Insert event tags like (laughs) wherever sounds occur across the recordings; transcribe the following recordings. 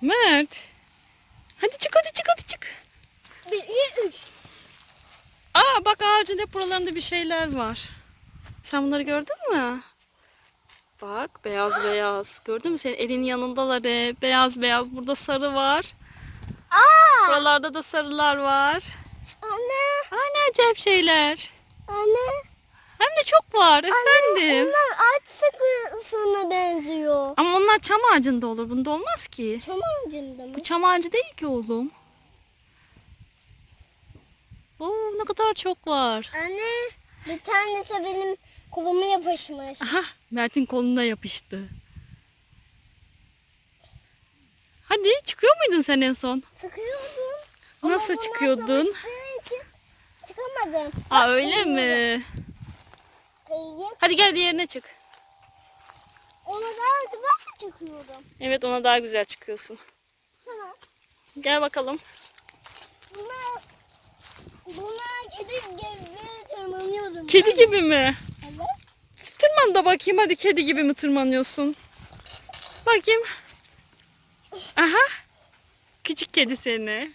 Mert. Hadi çık hadi çık hadi çık. Bir, iki, üç. Aa bak ağacın hep buralarında bir şeyler var. Sen bunları gördün mü? Bak beyaz beyaz. Gördün mü senin elinin yanındalar hep. Beyaz beyaz. Burada sarı var. Aa! Buralarda da sarılar var. Anne, Aa ne acayip şeyler. anne. Hem de çok var efendim. Onlar ağaç sıkısına benziyor. Ama onlar çam ağacında olur. Bunda olmaz ki. Çam ağacında mı? Bu çam ağacı değil ki oğlum. Oo ne kadar çok var. Anne, bir tanesi benim kolumu yapışmış. Aha Mert'in koluna yapıştı. Hadi çıkıyor muydun sen en son? Sıkıyordum. Nasıl bunlar çıkıyordun? savaştığı için Çıkamadım. Aa öyle mi? Hadi gel diğerine çık. Ona daha güzel çıkıyorum. Evet ona daha güzel çıkıyorsun. Tamam. Gel bakalım. Buna, buna kedi gibi tırmanıyordum. Kedi gibi mi? Evet. Tırman da bakayım hadi kedi gibi mi tırmanıyorsun? Bakayım. Aha. Küçük kedi seni.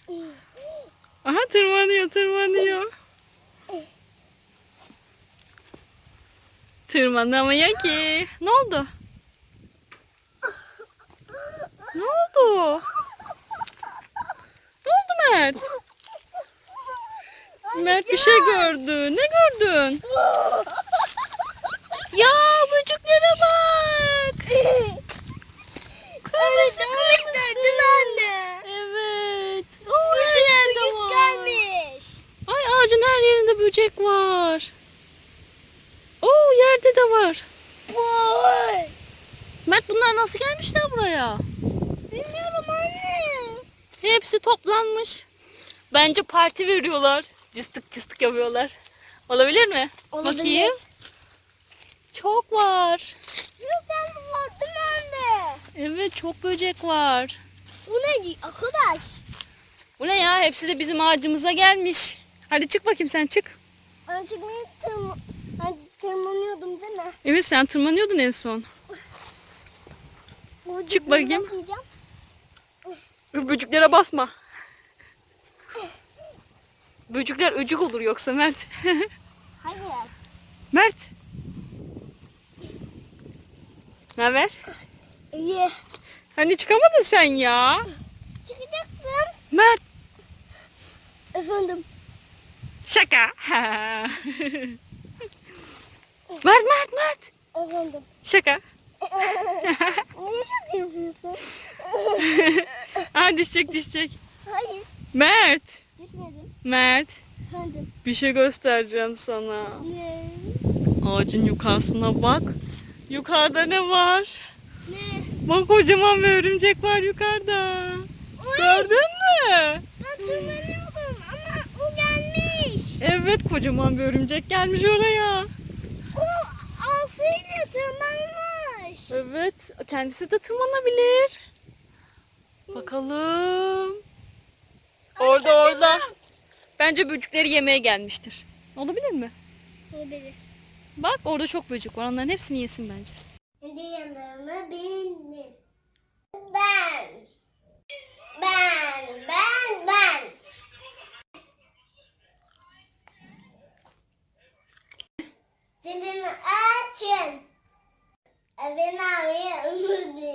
Aha tırmanıyor tırmanıyor. Tırmanamıyor ki. Ne oldu? Ne oldu? Ne oldu Mert? Mert bir şey gördü. Ne gördün? Ya böceklere bak. Sana gördüm anne. Evet. Oo, her yerde var. gelmiş. Ay ağacın her yerinde böcek var. Oo var. Boy. Mert bunlar nasıl gelmişler buraya? Bilmiyorum anne. Hepsi toplanmış. Bence parti veriyorlar. Cıstık cıstık yapıyorlar. Olabilir mi? Olabilir. Bakayım. Çok var. Yüzden var değil mi anne? Evet çok böcek var. Bu ne arkadaş? Bu ne ya? Hepsi de bizim ağacımıza gelmiş. Hadi çık bakayım sen çık. Ben çıkmaya tırma, ben mi? Evet sen tırmanıyordun en son. Bu Çık bakayım. Böceklere basma. Böcekler öcük olur yoksa Mert. (laughs) Hayır. Mert. Ne haber? İyi. Hani çıkamadın sen ya? Çıkacaktım. Mert. Efendim. Şaka. (laughs) Mert Mert. Efendim. Şaka. (laughs) Niye şaka yapıyorsun? (laughs) Aa düşecek düşecek. Hayır. Mert. Düşmedim. Mert. Efendim. Bir şey göstereceğim sana. Ne? Ağacın yukarısına bak. Yukarıda ne var? Ne? Bak kocaman bir örümcek var yukarıda. Gördün mü? Ben tırmanıyordum ama o gelmiş. Evet kocaman bir örümcek gelmiş oraya. Evet. Kendisi de tırmanabilir. Bakalım. Orada orada. Bence böcekleri yemeye gelmiştir. Olabilir mi? Olabilir. Bak orada çok böcek var. Onların hepsini yesin bence. Kendi yanlarımı benim. Ben. Ben. Ben. Ben. အဘိနာမေအမှုပြေ